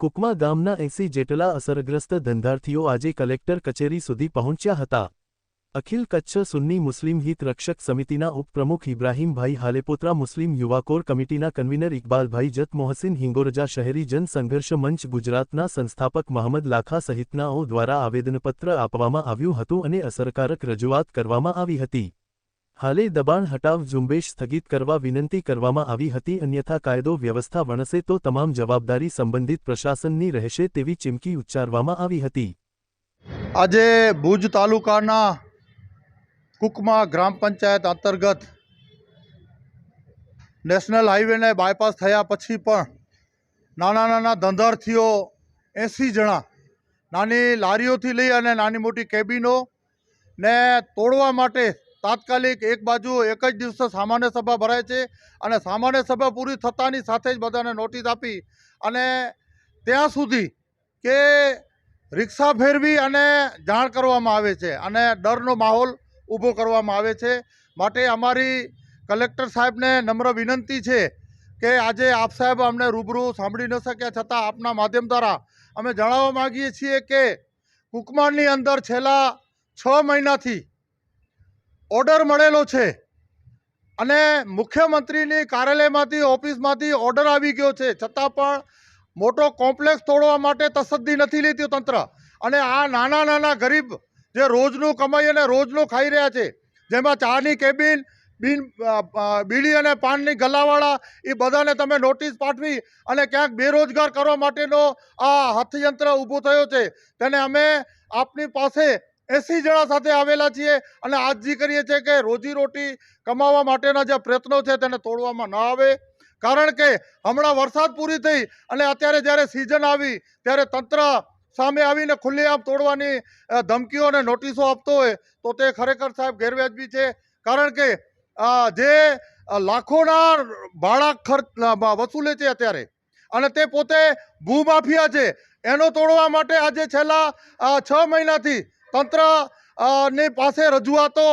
કુકમા ગામના એંસી જેટલા અસરગ્રસ્ત ધંધાર્થીઓ આજે કલેક્ટર કચેરી સુધી પહોંચ્યા હતા. અખિલ કચ્છ સુન્ની મુસ્લિમ હિત રક્ષક સમિતિના ઉપપ્રમુખ ઇબ્રાહીમભાઈ હાલેપોત્રા મુસ્લિમ યુવાકોર કમિટીના કન્વીનર ઇકબાલભાઈ જત મોહસિન હિંગોરજા શહેરી જન સંઘર્ષ મંચ ગુજરાતના સંસ્થાપક મહંમદ લાખા સહિતનાઓ દ્વારા આવેદનપત્ર આપવામાં આવ્યું હતું અને અસરકારક રજૂઆત કરવામાં આવી હતી. હાલે દબાણ હટાવ ઝુંબેશ સ્થગિત કરવા વિનંતી કરવામાં આવી હતી, અન્યથા કાયદો વ્યવસ્થા વણસે તો તમામ જવાબદારી સંબંધિત પ્રશાસનની રહેશે તેવી ચીમકી ઉચ્ચારવામાં આવી હતી. આજે ભુજ તાલુકાના કુકમા ગ્રામ પંચાયત અંતર્ગત નેશનલ હાઈવેને બાયપાસ થયા પછી પણ નાના નાના ધંધાર્થીઓ એંસી જણા નાની લારીઓથી લઈ અને નાની મોટી કેબિનો ને તોડવા માટે તાત્કાલિક એક બાજુ એક જ દિવસે સામાન્ય સભા ભરાય છે અને સામાન્ય સભા પૂરી થતાની સાથે જ બધાને નોટિસ આપી અને ત્યાં સુધી કે રિક્ષા ફેરવી અને જાણ કરવામાં આવે છે અને ડરનો માહોલ ઊભો કરવામાં આવે છે. માટે અમારી કલેક્ટર સાહેબને નમ્ર વિનંતી છે કે આજે આપ સાહેબ અમને રૂબરૂ સાંભળી ન શક્યા છતાં આપના માધ્યમ દ્વારા અમે જણાવવા માગીએ છીએ કે કુકમાની અંદર છેલ્લા છ મહિનાથી ઓર્ડર મળેલો છે. અને મુખ્યમંત્રીની કાર્યાલયમાંથી, ઓફિસમાંથી ઓર્ડર આવી ગયો છે. છતાં પણ મોટો કોમ્પ્લેક્સ તોડવા માટે તસદ્દી નથી લીધું તંત્ર. અને આ નાના નાના ગરીબ જે રોજનું કમાઈ અને રોજનું ખાઈ રહ્યા છે, જેમાં ચાની કેબિન, બિન બીડી અને પાનની ગલાવાળા એ બધાને તમે નોટિસ પાઠવી અને ક્યાંક બેરોજગાર કરવા માટેનો આ હથયંત્ર ઊભો થયો છે. તેને અમે આપની પાસે એસી જણા સાથે આવેલા છીએ અને આજી કરીએ છીએ કે રોજીરોટી કમાવા માટેના જે પ્રયત્નો છે તેને તોડવામાં ન આવે. કારણ કે હમણાં વરસાદ પૂરી થઈ અને અત્યારે જ્યારે સિઝન આવી, ત્યારે તંત્ર સામે આવીને ખુલ્લેઆમ તોડવાની ધમકીઓ અને નોટિસો આપતો હોય, તો તે ખરેખર સાહેબ ગેરવ્યાજબી છે. કારણ કે જે લાખોના ભાડા ખર્ચ વસૂલે છે અત્યારે અને તે પોતે ભૂમાફિયા છે, એનો તોડવા માટે આજે છેલ્લા છ મહિનાથી તંત્રની પાસે રજૂઆતો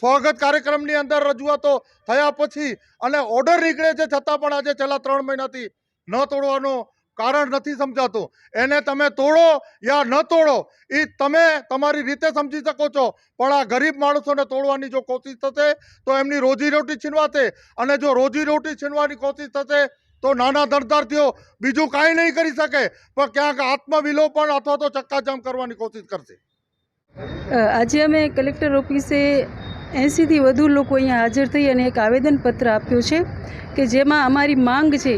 સ્વાગત કાર્યક્રમની અંદર રજૂઆતો થયા પછી અને ઓર્ડર નીકળે છે છતાં પણ આજે છેલ્લા ત્રણ મહિનાથી ન તોડવાનું કારણ નથી સમજાતું. એને તમે તોડો યા ન તોડો, એ તમે તમારી રીતે સમજી શકો છો. પણ આ ગરીબ માણસોને તોડવાની જો કોશિશ થશે, તો એમની રોજીરોટી છીનવાશે. અને જો રોજીરોટી છીનવાની કોશિશ થશે તો નાના ધંધાર્થીઓ બીજું કાંઈ નહીં કરી શકે, પણ ક્યાંક આત્મવિલોપન અથવા તો ચક્કાજામ કરવાની કોશિશ કરશે. આજે અમે કલેક્ટર ઓફિસે એંસીથી વધુ લોકો અહીંયા હાજર થઈ અને એક આવેદનપત્ર આપ્યું છે કે જેમાં અમારી માંગ છે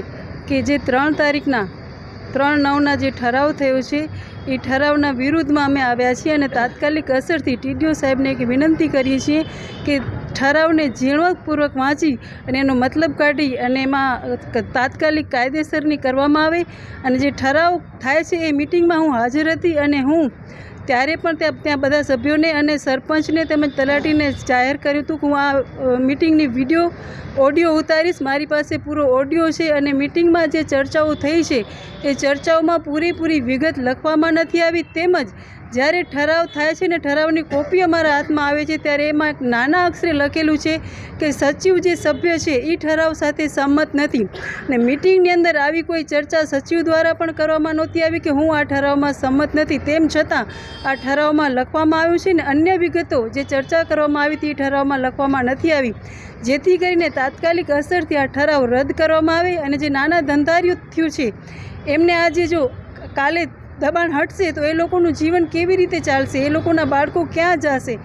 કે જે ત્રણ તારીખના, ત્રણ નવના જે ઠરાવ થયો છે, એ ઠરાવના વિરુદ્ધમાં અમે આવ્યા છીએ અને તાત્કાલિક અસરથી ટીડીઓ સાહેબને એક વિનંતી કરીએ છીએ કે ઠરાવને ઝીણવટપૂર્વક વાંચી અને એનો મતલબ કાઢી અને એમાં તાત્કાલિક કાયદેસરની કરવામાં આવે અને જે ઠરાવ થાય છે એ મિટિંગમાં હું હાજર હતી અને હું ત્યારે પણ ત્યાં ત્યાં બધા સભ્યોને અને સરપંચને તેમજ તલાટીને જાહેર કર્યું હતું કે હું આ મિટિંગની વીડિયો, ઓડિયો ઉતારીશ. મારી પાસે પૂરો ઓડિયો છે અને મિટિંગમાં જે ચર્ચાઓ થઈ છે એ ચર્ચાઓમાં પૂરેપૂરી વિગત લખવામાં નથી આવી. તેમજ જ્યારે ઠરાવ થાય છે ને ઠરાવની કોપી અમારા હાથમાં આવે છે, ત્યારે એમાં નાના અક્ષરે લખેલું છે કે સચિવ જે સભ્ય છે એ ઠરાવ સાથે સંમત નથી. ને મિટિંગની અંદર આવી કોઈ ચર્ચા સચિવ દ્વારા પણ કરવામાં નહોતી આવી કે હું આ ઠરાવમાં સંમત નથી. તેમ છતાં આ ઠરાવમાં લખવામાં આવ્યું છે ને અન્ય વિગતો જે ચર્ચા કરવામાં આવી હતી એ ઠરાવમાં લખવામાં નથી આવી. જેથી કરીને તાત્કાલિક અસરથી આ ઠરાવ રદ કરવામાં આવે અને જે નાના ધંધારીઓ થયું છે, એમને આજે જો કાલે દબાણ હટશે તો એ લોકોનું જીવન કેવી રીતે ચાલશે? એ લોકોના બાળકો ક્યાં જશે?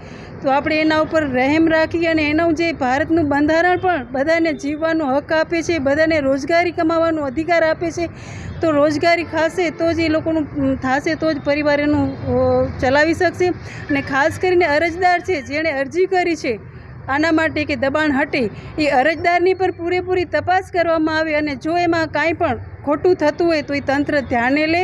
તો આપણે એના ઉપર રહેમ રાખી અને એનું જે ભારતનું બંધારણ પણ બધાને જીવવાનો હક આપે છે, બધાને રોજગારી કમાવાનો અધિકાર આપે છે, તો રોજગારી ખાશે તો જ એ લોકોનું થશે તો જ પરિવાર એનું ચલાવી શકશે. અને ખાસ કરીને અરજદાર છે, જેણે અરજી કરી છે, આના માટે કે દબાણ હટે, એ અરજદારની પર પૂરેપૂરી તપાસ કરવામાં આવે અને જો એમાં કાંઈ પણ ખોટું થતું હોય તો એ તંત્ર ધ્યાને લે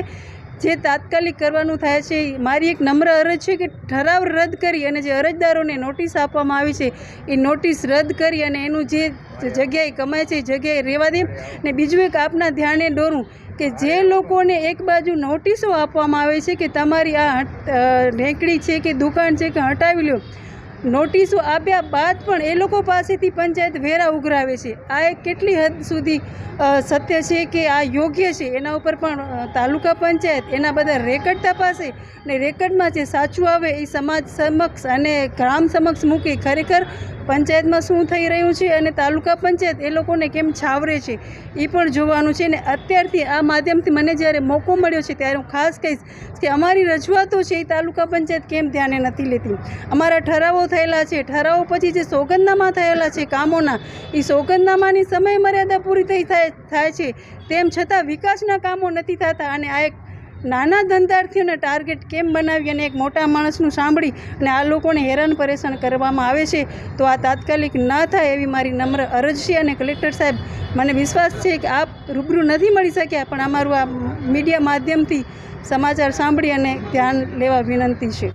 જે તાત્કાલિક કરવાનું થાય છે, મારી એક નમ્ર અરજ છે કે ઠરાવ રદ કરી અને જે અરજદારોને નોટિસ આપવામાં આવી છે, એ નોટિસ રદ કરી અને એનું જે જગ્યાએ કમાય છે, એ જગ્યાએ રહેવા દે. ને બીજું એક આપના ધ્યાને દોરું કે જે લોકોને એક બાજુ નોટિસો આપવામાં આવે છે કે તમારી આ ઢેંકડી છે કે દુકાન છે કે હટાવી લો નોટિસો આપ્યા બાદ પણ એ લોકો પાસેથી પંચાયત વેરા ઉઘરાવે છે. આ એક કેટલી હદ સુધી સત્ય છે કે આ યોગ્ય છે? એના ઉપર પણ તાલુકા પંચાયત એના બધા રેકર્ડ તપાસે ને રેકર્ડમાં જે સાચું આવે એ સમાજ સમક્ષ અને ગ્રામ સમક્ષ મૂકી ખરેખર પંચાયતમાં શું થઈ રહ્યું છે અને તાલુકા પંચાયત એ લોકોને કેમ છાવરે છે? એ પણ જોવાનું છે ને અત્યારથી આ માધ્યમથી મને જ્યારે મોકો મળ્યો છે ત્યારે હું ખાસ કહીશ કે અમારી રજૂઆતો છે એ તાલુકા પંચાયત કેમ ધ્યાને નથી લેતી. અમારા ઠરાવો થયેલા છે. ઠરાવો પછી જે સોગંદનામા થયેલા છે કામોના એ સોગંદનામાની સમય મર્યાદા પૂરી થઈ થાય છે. તેમ છતાં વિકાસના કામો નથી થતા અને આ એક નાના ધંધાર્થીઓને ટાર્ગેટ કેમ બનાવી અને એક મોટા માણસનું સાંભળી અને આ લોકોને હેરાન પરેશાન કરવામાં આવે છે, તો આ તાત્કાલિક ન થાય એવી મારી નમ્ર અરજ છે અને કલેક્ટર સાહેબ, મને વિશ્વાસ છે કે આપ રૂબરૂ નથી મળી શક્યા, પણ અમારું આ મીડિયા માધ્યમથી સમાચાર સાંભળી અને ધ્યાન લેવા વિનંતી છે.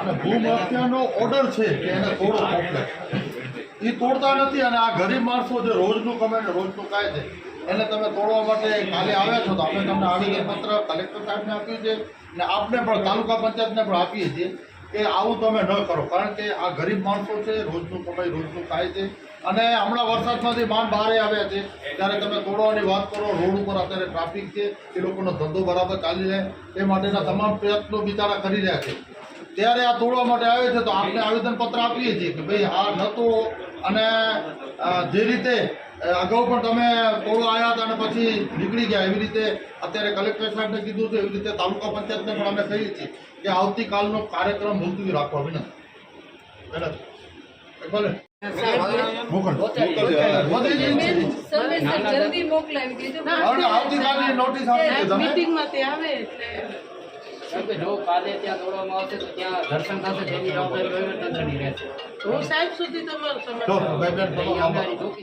અને ભૂમહત્યાનો ઓર્ડર છે કે એને તોડો એ તોડતા નથી અને આ ગરીબ માણસો જે રોજનું કમે ને રોજનું ખાય છે, એને તમે તોડવા માટે કાલે આવ્યા છો તો આપણે તમને આવેદનપત્ર કલેક્ટર સાહેબને આપ્યું છે ને આપને પણ તાલુકા પંચાયતને પણ આપીએ છીએ કે આવું તમે ન કરો, કારણ કે આ ગરીબ માણસો છે, રોજનું કમાઈ રોજનું ખાય છે અને હમણાં વરસાદમાંથી માંડ બહારે આવ્યા છે. ત્યારે તમે તોડવાની વાત કરો, રોડ ઉપર અત્યારે ટ્રાફિક છે, એ લોકોનો ધંધો બરાબર ચાલી રહે એ માટેના તમામ પ્રયત્નો બિચારા કરી રહ્યા છે. ત્યારે આ તોડવા માટે આવે છે તો આપણે આવેદનપત્ર આપીએ છીએ કે ભાઈ આ ન તોડો અને જે રીતે અગાઉ પણ તમે તોડવા આવ્યા હતા અને પછી નીકળી ગયા એવી રીતે અત્યારે કલેક્ટર સાહેબને કીધું છે એવી રીતે તાલુકા પંચાયતને પણ અમે કહીએ છીએ કે આવતીકાલનો કાર્યક્રમ મુલતવી રાખવા વિનંતી. ભલે આવતીકાલની નોટિસ આપી કેમ કે જો કાલે ત્યાં દોડવામાં આવશે તો ત્યાં દર્શન થશે તેની જવાબદારી વહીવટ તંત્રની રહેશે. તો સાહેબ સુધી તમારો સમજ